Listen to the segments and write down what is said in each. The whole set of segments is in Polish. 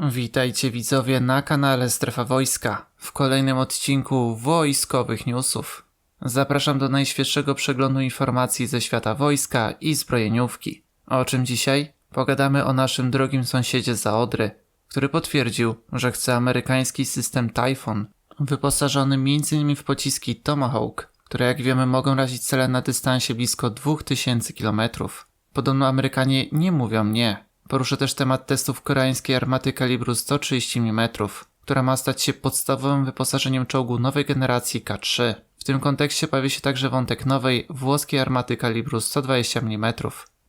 Witajcie widzowie na kanale Strefa Wojska w kolejnym odcinku wojskowych newsów. Zapraszam do najświeższego przeglądu informacji ze świata wojska i zbrojeniówki. O czym dzisiaj? Pogadamy o naszym drogim sąsiedzie za Odry, który potwierdził, że chce amerykański system Typhoon, wyposażony m.in. w pociski Tomahawk, które jak wiemy mogą razić cele na dystansie blisko 2000 km. Podobno Amerykanie nie mówią nie. Poruszę też temat testów koreańskiej armaty kalibru 130 mm, która ma stać się podstawowym wyposażeniem czołgu nowej generacji K3. W tym kontekście pojawi się także wątek nowej włoskiej armaty kalibru 120 mm.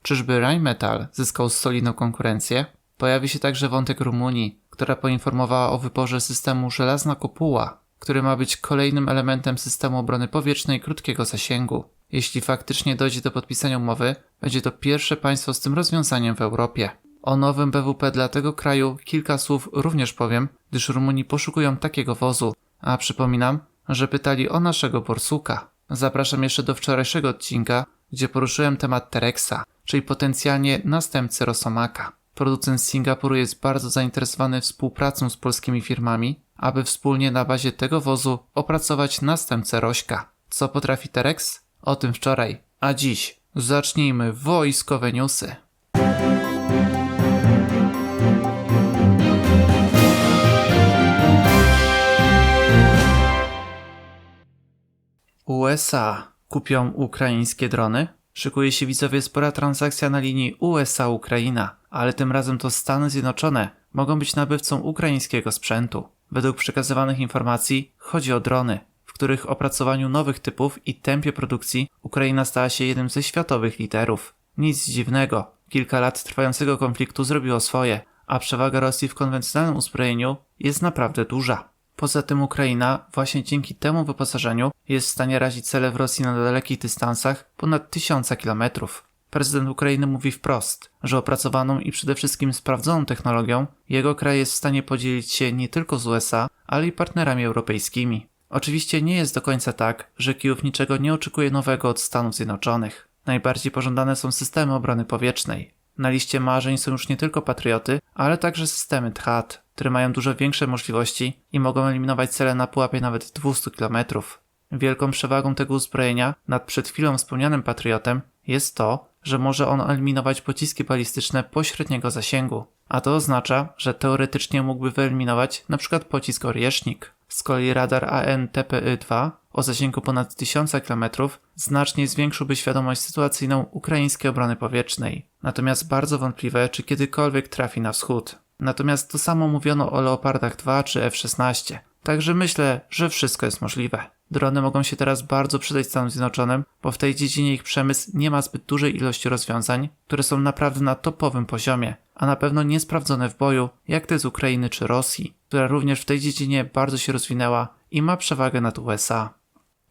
Czyżby Rheinmetall zyskał solidną konkurencję? Pojawi się także wątek Rumunii, która poinformowała o wyborze systemu Żelazna Kopuła, który ma być kolejnym elementem systemu obrony powietrznej krótkiego zasięgu. Jeśli faktycznie dojdzie do podpisania umowy, będzie to pierwsze państwo z tym rozwiązaniem w Europie. O nowym BWP dla tego kraju kilka słów również powiem, gdyż Rumuni poszukują takiego wozu. A przypominam, że pytali o naszego Borsuka. Zapraszam jeszcze do wczorajszego odcinka, gdzie poruszyłem temat Terexa, czyli potencjalnie następcy Rosomaka. Producent z Singapuru jest bardzo zainteresowany współpracą z polskimi firmami, aby wspólnie na bazie tego wozu opracować następcę Rośka. Co potrafi Terex? O tym wczoraj. A dziś zacznijmy wojskowe newsy. USA kupią ukraińskie drony? Szykuje się widzowie spora transakcja na linii USA-Ukraina, ale tym razem to Stany Zjednoczone mogą być nabywcą ukraińskiego sprzętu. Według przekazywanych informacji chodzi o drony, w których opracowaniu nowych typów i tempie produkcji Ukraina stała się jednym ze światowych liderów. Nic dziwnego, kilka lat trwającego konfliktu zrobiło swoje, a przewaga Rosji w konwencjonalnym uzbrojeniu jest naprawdę duża. Poza tym Ukraina właśnie dzięki temu wyposażeniu jest w stanie razić cele w Rosji na dalekich dystansach ponad tysiąca kilometrów. Prezydent Ukrainy mówi wprost, że opracowaną i przede wszystkim sprawdzoną technologią jego kraj jest w stanie podzielić się nie tylko z USA, ale i partnerami europejskimi. Oczywiście nie jest do końca tak, że Kijów niczego nie oczekuje nowego od Stanów Zjednoczonych. Najbardziej pożądane są systemy obrony powietrznej. Na liście marzeń są już nie tylko patrioty, ale także systemy THAAD, które mają dużo większe możliwości i mogą eliminować cele na pułapie nawet 200 km. Wielką przewagą tego uzbrojenia nad przed chwilą wspomnianym patriotem jest to, że może on eliminować pociski balistyczne pośredniego zasięgu, a to oznacza, że teoretycznie mógłby wyeliminować np. pocisk Oriesznik. Z kolei radar AN-TPY-2 o zasięgu ponad 1000 km znacznie zwiększyłby świadomość sytuacyjną ukraińskiej obrony powietrznej. Natomiast bardzo wątpliwe, czy kiedykolwiek trafi na wschód. Natomiast to samo mówiono o Leopardach 2 czy F-16. Także myślę, że wszystko jest możliwe. Drony mogą się teraz bardzo przydać Stanom Zjednoczonym, bo w tej dziedzinie ich przemysł nie ma zbyt dużej ilości rozwiązań, które są naprawdę na topowym poziomie, a na pewno niesprawdzone w boju, jak te z Ukrainy czy Rosji, która również w tej dziedzinie bardzo się rozwinęła i ma przewagę nad USA.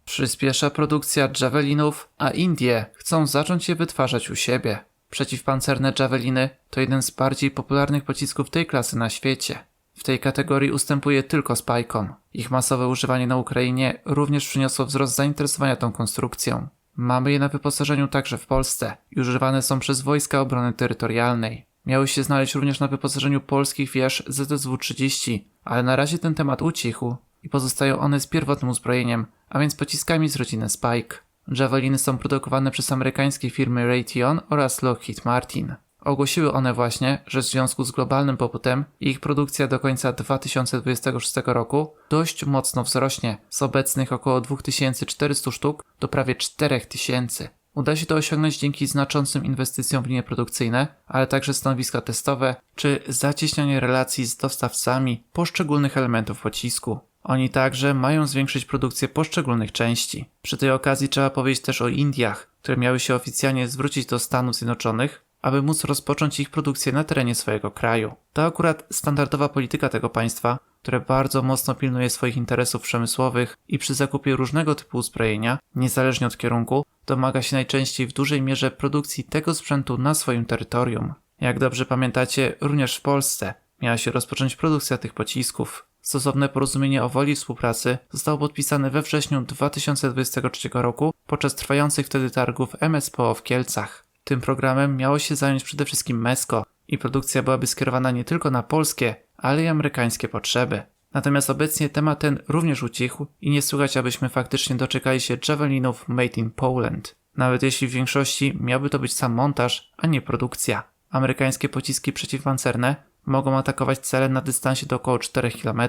Przyspiesza produkcja javelinów, a Indie chcą zacząć je wytwarzać u siebie. Przeciwpancerne javeliny to jeden z bardziej popularnych pocisków tej klasy na świecie. W tej kategorii ustępuje tylko Spajkom. Ich masowe używanie na Ukrainie również przyniosło wzrost zainteresowania tą konstrukcją. Mamy je na wyposażeniu także w Polsce i używane są przez Wojska Obrony Terytorialnej. Miały się znaleźć również na wyposażeniu polskich wież ZSW-30, ale na razie ten temat ucichł i pozostają one z pierwotnym uzbrojeniem, a więc pociskami z rodziny Spike. Javeliny są produkowane przez amerykańskie firmy Raytheon oraz Lockheed Martin. Ogłosiły one właśnie, że w związku z globalnym popytem ich produkcja do końca 2026 roku dość mocno wzrośnie z obecnych około 2400 sztuk do prawie 4000. Uda się to osiągnąć dzięki znaczącym inwestycjom w linie produkcyjne, ale także stanowiska testowe czy zacieśnianie relacji z dostawcami poszczególnych elementów pocisku. Oni także mają zwiększyć produkcję poszczególnych części. Przy tej okazji trzeba powiedzieć też o Indiach, które miały się oficjalnie zwrócić do Stanów Zjednoczonych, aby móc rozpocząć ich produkcję na terenie swojego kraju. To akurat standardowa polityka tego państwa, które bardzo mocno pilnuje swoich interesów przemysłowych i przy zakupie różnego typu uzbrojenia, niezależnie od kierunku, domaga się najczęściej w dużej mierze produkcji tego sprzętu na swoim terytorium. Jak dobrze pamiętacie, również w Polsce miała się rozpocząć produkcja tych pocisków. Stosowne porozumienie o woli współpracy zostało podpisane we wrześniu 2023 roku podczas trwających wtedy targów MSPO w Kielcach. Tym programem miało się zająć przede wszystkim MESCO i produkcja byłaby skierowana nie tylko na polskie, ale i amerykańskie potrzeby. Natomiast obecnie temat ten również ucichł i nie słychać, abyśmy faktycznie doczekali się Javelinów Made in Poland. Nawet jeśli w większości miałby to być sam montaż, a nie produkcja. Amerykańskie pociski przeciwpancerne mogą atakować cele na dystansie do około 4 km.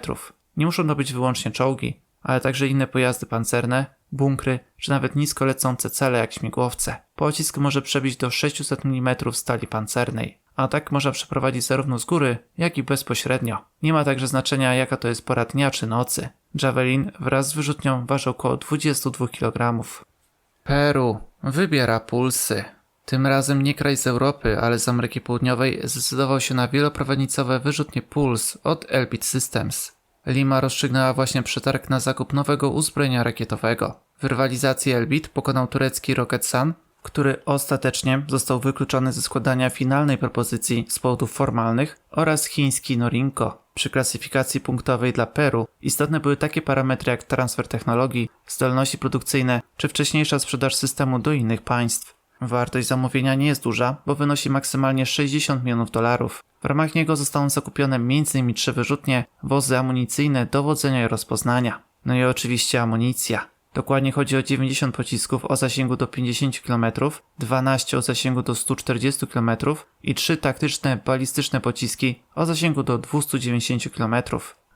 Nie muszą to być wyłącznie czołgi, ale także inne pojazdy pancerne, bunkry czy nawet nisko lecące cele jak śmigłowce. Pocisk może przebić do 600 mm stali pancernej. Atak można przeprowadzić zarówno z góry, jak i bezpośrednio. Nie ma także znaczenia jaka to jest pora dnia czy nocy. Javelin wraz z wyrzutnią waży około 22 kg. Peru wybiera pulsy. Tym razem nie kraj z Europy, ale z Ameryki Południowej zdecydował się na wieloprowadnicowe wyrzutnie Puls od Elbit Systems. Lima rozstrzygnęła właśnie przetarg na zakup nowego uzbrojenia rakietowego. W rywalizacji Elbit pokonał turecki Rocket Sun, który ostatecznie został wykluczony ze składania finalnej propozycji z powodów formalnych oraz chiński Norinco. Przy klasyfikacji punktowej dla Peru istotne były takie parametry jak transfer technologii, zdolności produkcyjne czy wcześniejsza sprzedaż systemu do innych państw. Wartość zamówienia nie jest duża, bo wynosi maksymalnie 60 milionów dolarów. W ramach niego zostaną zakupione m.in. trzy wyrzutnie, wozy amunicyjne, dowodzenia i rozpoznania. No i oczywiście amunicja. Dokładnie chodzi o 90 pocisków o zasięgu do 50 km, 12 o zasięgu do 140 km i 3 taktyczne balistyczne pociski o zasięgu do 290 km.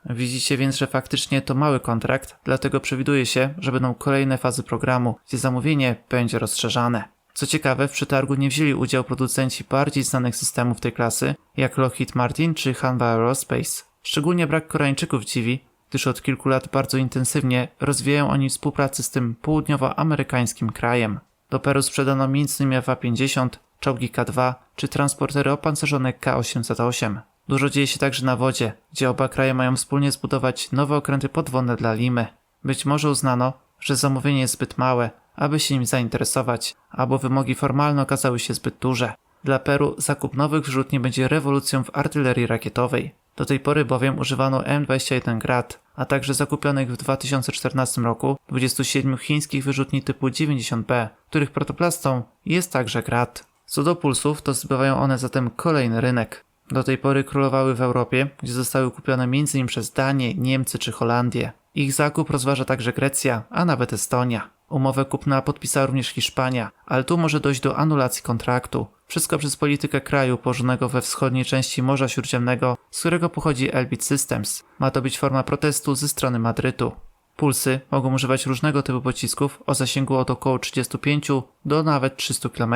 Widzicie więc, że faktycznie to mały kontrakt, dlatego przewiduje się, że będą kolejne fazy programu, gdzie zamówienie będzie rozszerzane. Co ciekawe, w przetargu nie wzięli udział producenci bardziej znanych systemów tej klasy, jak Lockheed Martin czy Hanwha Aerospace. Szczególnie brak Koreańczyków dziwi, gdyż od kilku lat bardzo intensywnie rozwijają oni współpracę z tym południowoamerykańskim krajem. Do Peru sprzedano m.in. F-50, czołgi K-2 czy transportery opancerzone K-808. Dużo dzieje się także na wodzie, gdzie oba kraje mają wspólnie zbudować nowe okręty podwodne dla Limy. Być może uznano, że zamówienie jest zbyt małe, aby się nim zainteresować, albo wymogi formalne okazały się zbyt duże. Dla Peru zakup nowych wrzutni będzie rewolucją w artylerii rakietowej. Do tej pory bowiem używano M21 Grad, a także zakupionych w 2014 roku 27 chińskich wyrzutni typu 90B, których protoplastą jest także Grad. Co do pulsów, to zbywają one zatem kolejny rynek. Do tej pory królowały w Europie, gdzie zostały kupione m.in. przez Danię, Niemcy czy Holandię. Ich zakup rozważa także Grecja, a nawet Estonia. Umowę kupna podpisała również Hiszpania, ale tu może dojść do anulacji kontraktu. Wszystko przez politykę kraju położonego we wschodniej części Morza Śródziemnego, z którego pochodzi Elbit Systems. Ma to być forma protestu ze strony Madrytu. Pulsy mogą używać różnego typu pocisków o zasięgu od około 35 do nawet 300 km.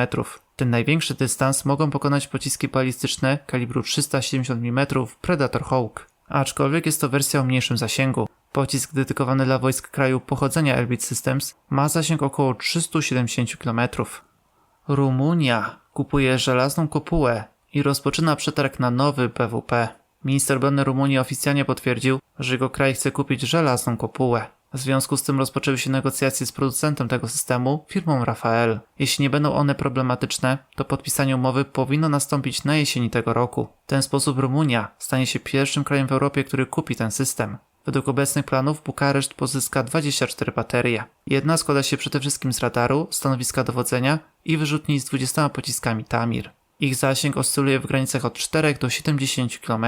Ten największy dystans mogą pokonać pociski balistyczne kalibru 370 mm Predator Hawk. Aczkolwiek jest to wersja o mniejszym zasięgu. Pocisk dedykowany dla wojsk kraju pochodzenia Elbit Systems ma zasięg około 370 km. Rumunia kupuje żelazną kopułę i rozpoczyna przetarg na nowy PWP. Minister obrony Rumunii oficjalnie potwierdził, że jego kraj chce kupić żelazną kopułę. W związku z tym rozpoczęły się negocjacje z producentem tego systemu, firmą Rafael. Jeśli nie będą one problematyczne, to podpisanie umowy powinno nastąpić na jesieni tego roku. W ten sposób Rumunia stanie się pierwszym krajem w Europie, który kupi ten system. Według obecnych planów Bukareszt pozyska 24 baterie. Jedna składa się przede wszystkim z radaru, stanowiska dowodzenia i wyrzutni z 20 pociskami Tamir. Ich zasięg oscyluje w granicach od 4 do 70 km.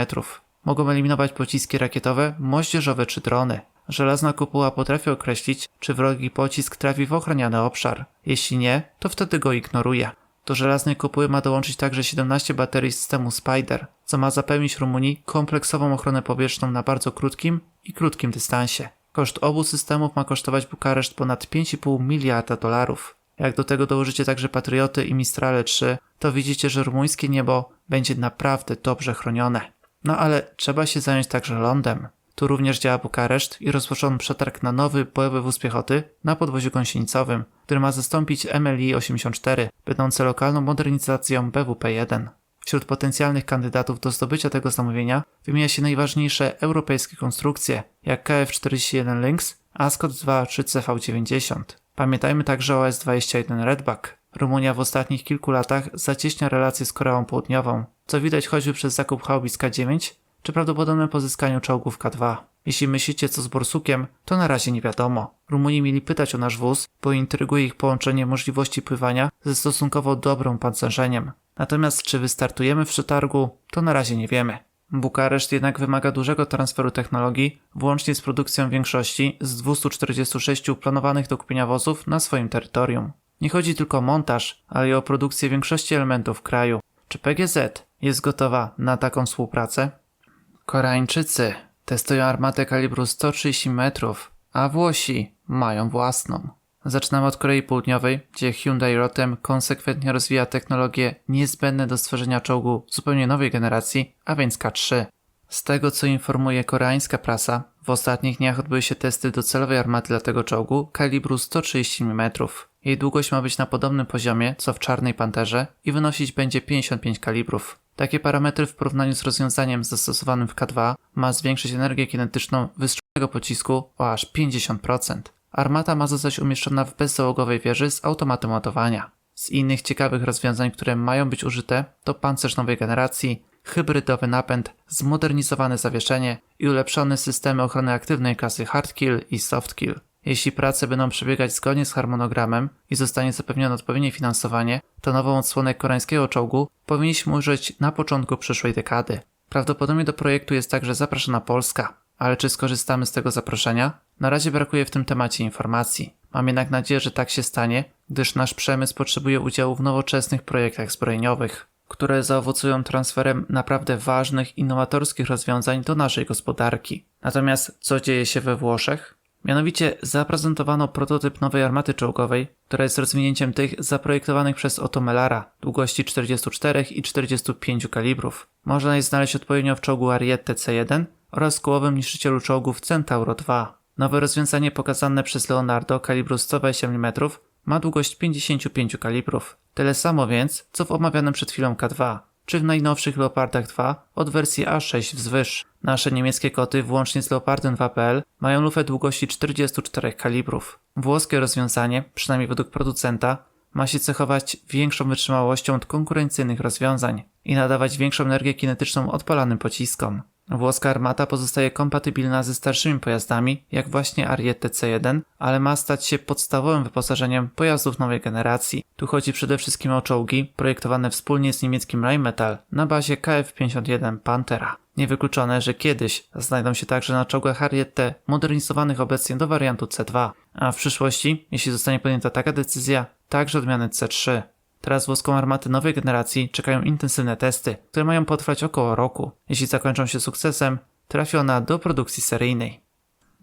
Mogą eliminować pociski rakietowe, moździerzowe czy drony. Żelazna kopuła potrafi określić, czy wrogi pocisk trafi w ochraniany obszar. Jeśli nie, to wtedy go ignoruje. Do żelaznej kopuły ma dołączyć także 17 baterii systemu Spider, co ma zapewnić Rumunii kompleksową ochronę powietrzną na bardzo krótkim i krótkim dystansie. Koszt obu systemów ma kosztować Bukareszt ponad 5,5 miliarda dolarów. Jak do tego dołożycie także Patrioty i Mistrale 3, to widzicie, że rumuńskie niebo będzie naprawdę dobrze chronione. No ale trzeba się zająć także lądem. Tu również działa Bukareszt i rozpoczęto przetarg na nowy bojowy wóz piechoty na podwoziu gąsienicowym, który ma zastąpić MLI-84, będące lokalną modernizacją BWP-1. Wśród potencjalnych kandydatów do zdobycia tego zamówienia wymienia się najważniejsze europejskie konstrukcje, jak KF-41 Lynx, Ascot 2 czy CV-90. Pamiętajmy także o S-21 Redback. Rumunia w ostatnich kilku latach zacieśnia relacje z Koreą Południową, co widać choćby przez zakup haubic K9 czy prawdopodobne pozyskaniu czołgów K2. Jeśli myślicie co z Borsukiem, to na razie nie wiadomo. Rumuni mieli pytać o nasz wóz, bo intryguje ich połączenie możliwości pływania ze stosunkowo dobrą pancerzeniem. Natomiast czy wystartujemy w przetargu, to na razie nie wiemy. Bukareszt jednak wymaga dużego transferu technologii, włącznie z produkcją większości z 246 planowanych do kupienia wozów na swoim terytorium. Nie chodzi tylko o montaż, ale i o produkcję większości elementów kraju. Czy PGZ jest gotowa na taką współpracę? Koreańczycy testują armatę kalibru 130 metrów, a Włosi mają własną. Zaczynamy od Korei Południowej, gdzie Hyundai Rotem konsekwentnie rozwija technologie niezbędne do stworzenia czołgu zupełnie nowej generacji, a więc K3. Z tego co informuje koreańska prasa, w ostatnich dniach odbyły się testy docelowej armaty dla tego czołgu kalibru 130 mm. Jej długość ma być na podobnym poziomie co w Czarnej Panterze i wynosić będzie 55 kalibrów. Takie parametry w porównaniu z rozwiązaniem zastosowanym w K2 ma zwiększyć energię kinetyczną wystrzelonego pocisku o aż 50%. Armata ma zostać umieszczona w bezzałogowej wieży z automatem ładowania. Z innych ciekawych rozwiązań, które mają być użyte, to pancerz nowej generacji, hybrydowy napęd, zmodernizowane zawieszenie i ulepszone systemy ochrony aktywnej klasy Hardkill i Softkill. Jeśli prace będą przebiegać zgodnie z harmonogramem i zostanie zapewnione odpowiednie finansowanie, to nową odsłonę koreańskiego czołgu powinniśmy użyć na początku przyszłej dekady. Prawdopodobnie do projektu jest także zapraszana Polska, ale czy skorzystamy z tego zaproszenia? Na razie brakuje w tym temacie informacji. Mam jednak nadzieję, że tak się stanie, gdyż nasz przemysł potrzebuje udziału w nowoczesnych projektach zbrojeniowych, które zaowocują transferem naprawdę ważnych, innowatorskich rozwiązań do naszej gospodarki. Natomiast co dzieje się we Włoszech? Mianowicie zaprezentowano prototyp nowej armaty czołgowej, która jest rozwinięciem tych zaprojektowanych przez Otto Mellara, długości 44 i 45 kalibrów. Można je znaleźć odpowiednio w czołgu Ariete C1 oraz kołowym niszczycielu czołgów Centauro 2. Nowe rozwiązanie pokazane przez Leonardo kalibru 120 mm ma długość 55 kalibrów. Tyle samo więc, co w omawianym przed chwilą K2, czy w najnowszych Leopardach 2 od wersji A6 wzwyż. Nasze niemieckie koty, włącznie z Leopardem 2.pl, mają lufę długości 44 kalibrów. Włoskie rozwiązanie, przynajmniej według producenta, ma się cechować większą wytrzymałością od konkurencyjnych rozwiązań i nadawać większą energię kinetyczną odpalanym pociskom. Włoska armata pozostaje kompatybilna ze starszymi pojazdami, jak właśnie Ariete C1, ale ma stać się podstawowym wyposażeniem pojazdów nowej generacji. Tu chodzi przede wszystkim o czołgi projektowane wspólnie z niemieckim Rheinmetall na bazie KF-51 Panthera. Niewykluczone, że kiedyś znajdą się także na czołgach Ariete modernizowanych obecnie do wariantu C2, a w przyszłości, jeśli zostanie podjęta taka decyzja, także odmiany C3. Teraz włoską armatę nowej generacji czekają intensywne testy, które mają potrwać około roku. Jeśli zakończą się sukcesem, trafi ona do produkcji seryjnej.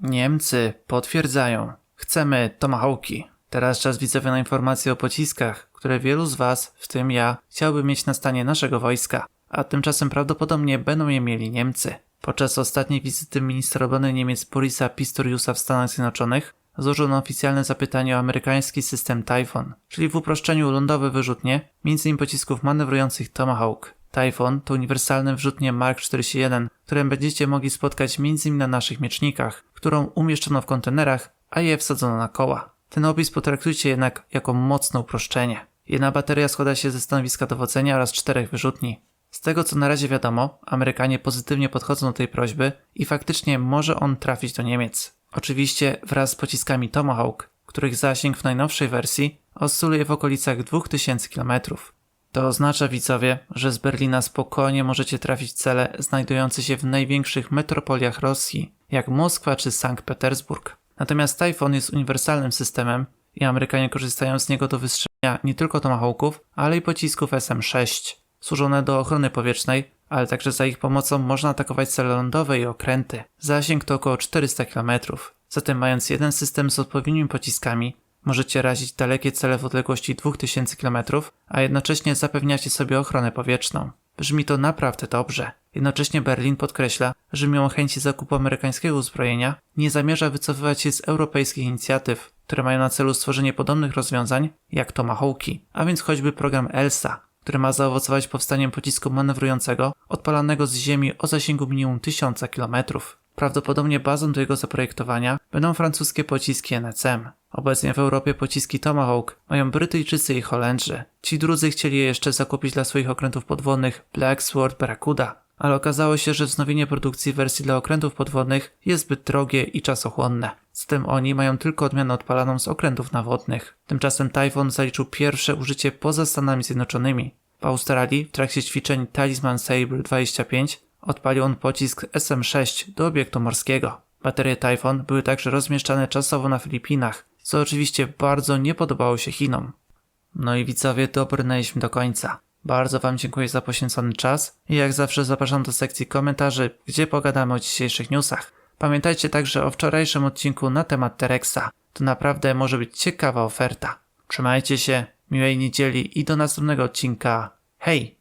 Niemcy potwierdzają. Chcemy tomahawki. Teraz czas widzowie na informacje o pociskach, które wielu z Was, w tym ja, chciałby mieć na stanie naszego wojska, a tymczasem prawdopodobnie będą je mieli Niemcy. Podczas ostatniej wizyty ministra obrony Niemiec Borisa Pistoriusa w Stanach Zjednoczonych złożono oficjalne zapytanie o amerykański system Typhoon, czyli w uproszczeniu lądowe wyrzutnie, m.in. pocisków manewrujących Tomahawk. Typhoon to uniwersalne wrzutnie Mark 41, które będziecie mogli spotkać m.in. na naszych miecznikach, którą umieszczono w kontenerach, a je wsadzono na koła. Ten opis potraktujcie jednak jako mocne uproszczenie. Jedna bateria składa się ze stanowiska dowodzenia oraz czterech wyrzutni. Z tego co na razie wiadomo, Amerykanie pozytywnie podchodzą do tej prośby i faktycznie może on trafić do Niemiec. Oczywiście wraz z pociskami Tomahawk, których zasięg w najnowszej wersji oscyluje w okolicach 2000 km. To oznacza, widzowie, że z Berlina spokojnie możecie trafić cele znajdujące się w największych metropoliach Rosji, jak Moskwa czy Sankt Petersburg. Natomiast Typhoon jest uniwersalnym systemem i Amerykanie korzystają z niego do wystrzelenia nie tylko Tomahawków, ale i pocisków SM-6. Służone do ochrony powietrznej, ale także za ich pomocą można atakować cele lądowe i okręty. Zasięg to około 400 km. Zatem mając jeden system z odpowiednimi pociskami, możecie razić dalekie cele w odległości 2000 km, a jednocześnie zapewniacie sobie ochronę powietrzną. Brzmi to naprawdę dobrze. Jednocześnie Berlin podkreśla, że mimo chęci zakupu amerykańskiego uzbrojenia, nie zamierza wycofywać się z europejskich inicjatyw, które mają na celu stworzenie podobnych rozwiązań jak Tomahawki, a więc choćby program ELSA, który ma zaowocować powstaniem pocisku manewrującego odpalanego z ziemi o zasięgu minimum 1000 km. Prawdopodobnie bazą do jego zaprojektowania będą francuskie pociski NCM. Obecnie w Europie pociski Tomahawk mają Brytyjczycy i Holendrzy. Ci drudzy chcieli je jeszcze zakupić dla swoich okrętów podwodnych Black Sword Barracuda, ale okazało się, że wznowienie produkcji wersji dla okrętów podwodnych jest zbyt drogie i czasochłonne. Zatem oni mają tylko odmianę odpalaną z okrętów nawodnych. Tymczasem Typhoon zaliczył pierwsze użycie poza Stanami Zjednoczonymi. W Australii w trakcie ćwiczeń Talisman Sabre 25 odpalił on pocisk SM-6 do obiektu morskiego. Baterie Typhoon były także rozmieszczane czasowo na Filipinach, co oczywiście bardzo nie podobało się Chinom. No i widzowie, dobrnęliśmy do końca. Bardzo Wam dziękuję za poświęcony czas i jak zawsze zapraszam do sekcji komentarzy, gdzie pogadamy o dzisiejszych newsach. Pamiętajcie także o wczorajszym odcinku na temat Terexa. To naprawdę może być ciekawa oferta. Trzymajcie się, miłej niedzieli i do następnego odcinka. Hej!